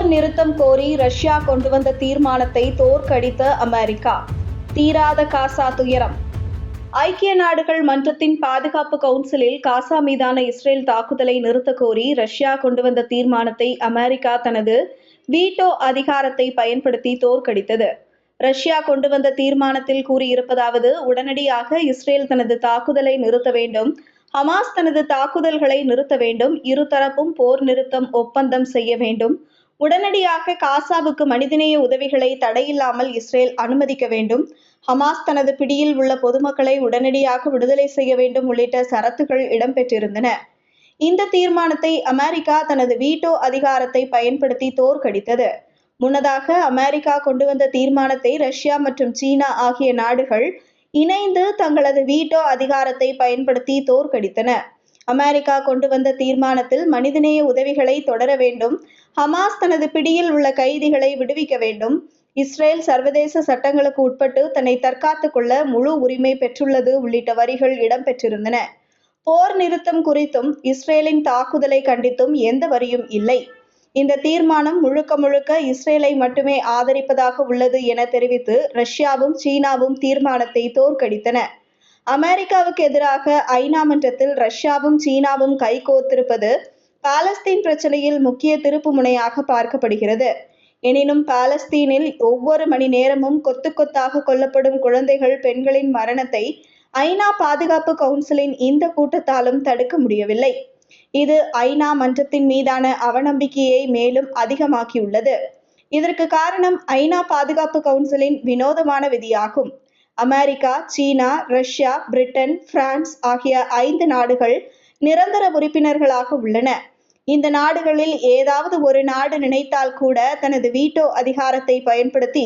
போர் நிறுத்தம் கோரி ரஷ்யா கொண்டு வந்த தீர்மானத்தை தோற்கடித்த அமெரிக்கா. தீராத காசா துயரம். ஐக்கிய நாடுகள் மன்றத்தின் பாதுகாப்பு கவுன்சிலில் காசா மீதான இஸ்ரேல் தாக்குதலை நிறுத்த கோரி ரஷ்யா கொண்டு வந்த தீர்மானத்தை அமெரிக்கா தனது வீட்டோ அதிகாரத்தை பயன்படுத்தி தோற்கடித்தது. ரஷ்யா கொண்டு வந்த தீர்மானத்தில் கூறியிருப்பதாவது உடனடியாக இஸ்ரேல் தனது தாக்குதலை நிறுத்த வேண்டும் ஹமாஸ் தனது தாக்குதல்களை நிறுத்த வேண்டும் இருதரப்பும் போர் நிறுத்தம் ஒப்பந்தம் செய்ய வேண்டும் உடனடியாக காசாவுக்கு மனிதநேய உதவிகளை தடையில்லாமல் இஸ்ரேல் அனுமதிக்க வேண்டும். ஹமாஸ் தனது பிடியில் உள்ள பொதுமக்களை உடனடியாக விடுதலை செய்ய வேண்டும் உள்ளிட்ட சரத்துகள் இடம்பெற்றிருந்தன. இந்த தீர்மானத்தை அமெரிக்கா தனது வீட்டோ அதிகாரத்தை பயன்படுத்தி தோற்கடித்தது. முன்னதாக அமெரிக்கா கொண்டு வந்த தீர்மானத்தை ரஷ்யா மற்றும் சீனா ஆகிய நாடுகள் இணைந்து தங்களது வீட்டோ அதிகாரத்தை பயன்படுத்தி தோற்கடித்தன. அமெரிக்கா கொண்டு வந்த தீர்மானத்தில் மனிதநேய உதவிகளை தொடர வேண்டும். ஹமாஸ் தனது பிடியில் உள்ள கைதிகளை விடுவிக்க வேண்டும். இஸ்ரேல் சர்வதேச சட்டங்களுக்கு உட்பட்டு தன்னை தற்காத்துக் கொள்ள முழு உரிமை பெற்றுள்ளது உள்ளிட்ட வரிகள் இடம்பெற்றிருந்தன. போர் நிறுத்தம் குறித்தும் இஸ்ரேலின் தாக்குதலை கண்டித்தும் எந்த வரியும் இல்லை. இந்த தீர்மானம் முழுக்க முழுக்க இஸ்ரேலை மட்டுமே ஆதரிப்பதாக உள்ளது என தெரிவித்து ரஷ்யாவும் சீனாவும் தீர்மானத்தை தோற்கடித்தன. அமெரிக்காவுக்கு எதிராக ஐநா மன்றத்தில் ரஷ்யாவும் சீனாவும் கைகோர்த்திருப்பது பாலஸ்தீன் பிரச்சனையில் முக்கிய திருப்பு முனையாக பார்க்கப்படுகிறது. எனினும் பாலஸ்தீனில் ஒவ்வொரு மணி நேரமும் கொத்து கொத்தாக கொல்லப்படும் குழந்தைகள் பெண்களின் மரணத்தை ஐநா பாதுகாப்பு கவுன்சிலின் இந்த கூட்டத்தாலும் தடுக்க முடியவில்லை. இது ஐநா மன்றத்தின் மீதான அவநம்பிக்கையை மேலும் அதிகமாக்கியுள்ளது. இதற்கு காரணம் ஐநா பாதுகாப்பு கவுன்சிலின் வினோதமான விதியாகும். America China Russia Britain France ஆகிய ஐந்து நாடுகள் நிரந்தர உறுப்பினர்களாக உள்ளன. இந்த நாடுகளில் ஏதாவது ஒரு நாடு நினைத்தால் கூட தனது வீட்டோ அதிகாரத்தை பயன்படுத்தி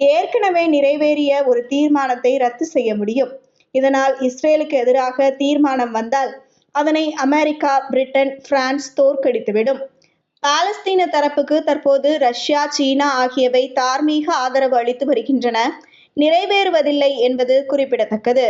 ஏற்கனவே நிறைவேறிய ஒரு தீர்மானத்தை ரத்து செய்ய முடியும். இதனால் இஸ்ரேலுக்கு எதிராக தீர்மானம் வந்தால் அதனை அமெரிக்கா பிரிட்டன் பிரான்ஸ் தோற்கடித்துவிடும். பாலஸ்தீன தரப்புக்கு தற்போது ரஷ்யா சீனா ஆகியவை தார்மீக ஆதரவு அளித்து வருகின்றன. நிறைவேறுவதில்லை என்பது குறிப்பிடத்தக்கது.